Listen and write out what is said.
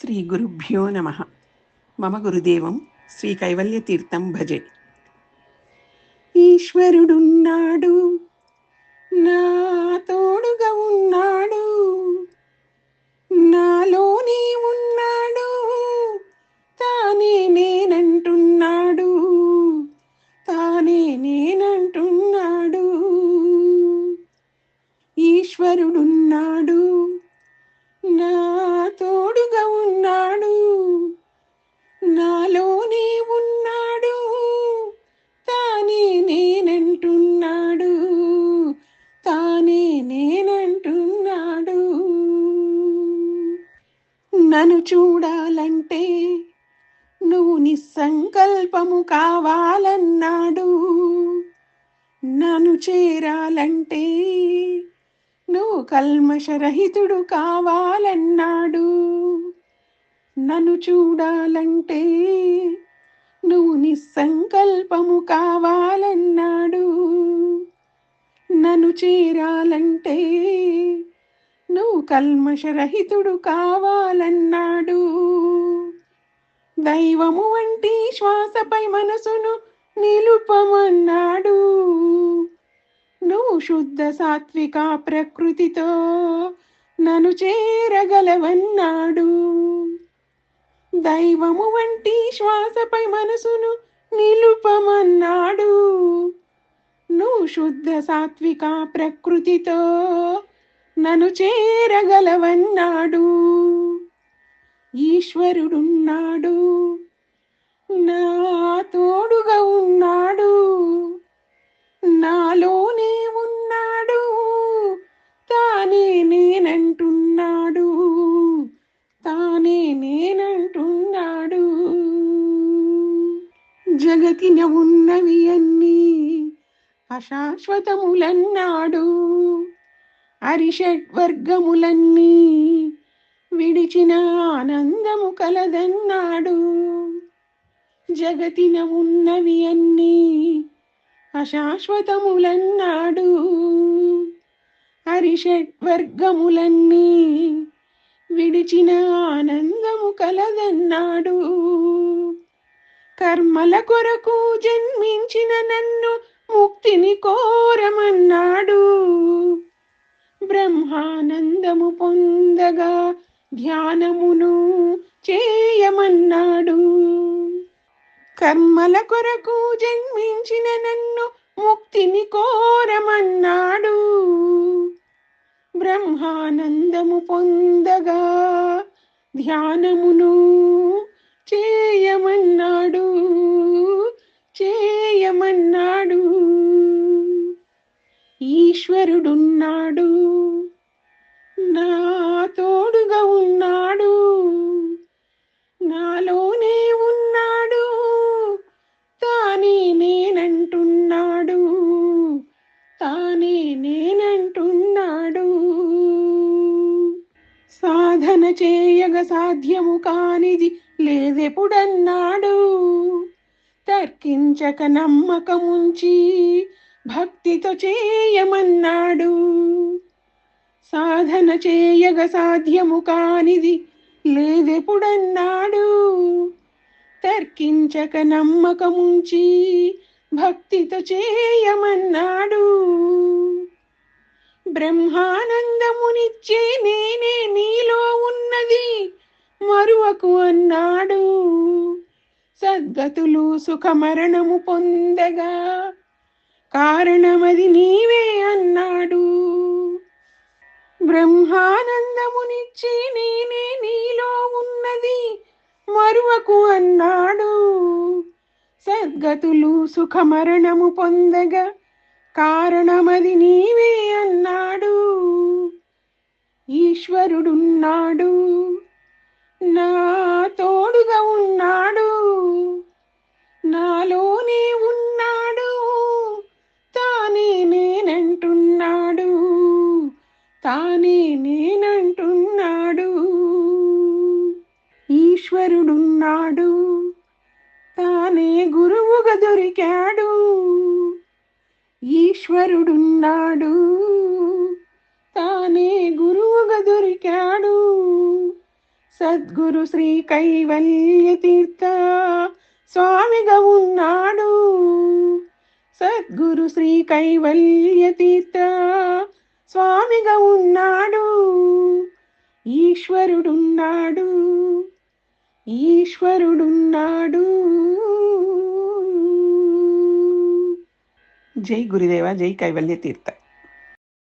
శ్రీ గురుభ్యో నమ మమ గురుదేవం శ్రీ కైవల్యతీర్థం భజే ఈశ్వరుడున్నాడు తానే నేనంటున్నాడు. నన్ను చూడాలంటే నువ్వు నిస్సంకల్పము కావాలన్నాడు. నన్ను చేరాలంటే నువ్వు కల్మషరహితుడు కావాలన్నాడు. నన్ను చూడాలంటే నువ్వు నిస్సంకల్పము కావాలన్నాడు. నన్ను చేరాలంటే నువ్వు కల్మషరహితుడు కావాలన్నాడు. దైవము వంటి శ్వాసపై మనసును నిలుపమన్నాడు. నువ్వు శుద్ధ సాత్విక ప్రకృతితో నన్ను చేరగలవన్నాడు. దైవము వంటి శ్వాసపై మనసును నిలుపమన్నాడు. నువ్వు శుద్ధ సాత్విక ప్రకృతితో నన్ను చేరగలవన్నాడు. ఈశ్వరుడున్నాడు. నా తోడుగా ఉన్నాడు. నాలోనే ఉన్నాడు. తానే నేనంటున్నాడు. తానే నేనంటున్నాడు. జగతిన ఉన్నవి అన్నీ అశాశ్వతములన్నాడు. అరిషడ్వర్గములన్నీ విడిచిన ఆనందము కలదన్నాడు. జగతిన ఉన్నవి అన్నీ అశాశ్వతములన్నాడు. హరిషడ్వర్గములన్నీ విడిచిన ఆనందము కలదన్నాడు. కర్మల కొరకు జన్మించిన నన్ను ముక్తిని కోరమన్నాడు. బ్రహ్మానందము పొందగా ధ్యానమును చేయమన్నాడు. కర్మల కొరకు జన్మించిన నన్ను ముక్తిని కోరమన్నాడు. బ్రహ్మానందము పొందగా ధ్యానమును చేయ ఈశ్వరుడున్నాడు. నా తోడుగా ఉన్నాడు. నాలోనే ఉన్నాడు. తానే నేనంటున్నాడు. తానే నేనంటున్నాడు. సాధన చేయగ సాధ్యము కానిది లేదెప్పుడన్నాడు. తర్కించక నమ్మకముంచి భక్తితో చేయమన్నాడు. సాధన చేయగ సాధ్యము కానిది లేదెప్పుడన్నాడు. తర్కించక నమ్మకముంచి భక్తితో చేయమన్నాడు. బ్రహ్మానందమునిచ్చే నేనే నీలో ఉన్నది మరువకు అన్నాడు. సద్గతులు సుఖమరణము పొందగా కారణమది నీవే అన్నాడు. బ్రహ్మానందమునిచ్చి నేనే నీలో ఉన్నది మరువకు అన్నాడు. సద్గతులు సుఖమరణము పొందగా కారణమది నీవే అన్నాడు. ఈశ్వరుడున్నాడు. నా ఈశ్వరుడున్నాడు తానే గురువుగా దొరికాడు. ఈశ్వరుడున్నాడు. తానే గురువుగా దొరికాడు. సద్గురు శ్రీ కైవల్య తీర్థ స్వామిగా ఉన్నాడు. సద్గురు శ్రీ కైవల్య తీర్థ స్వామిగా ఉన్నాడు. ఈశ్వరుడున్నాడు. ఈశ్వరుడున్నాడు. జై గురుదేవ జై కైవల్య తీర్థ.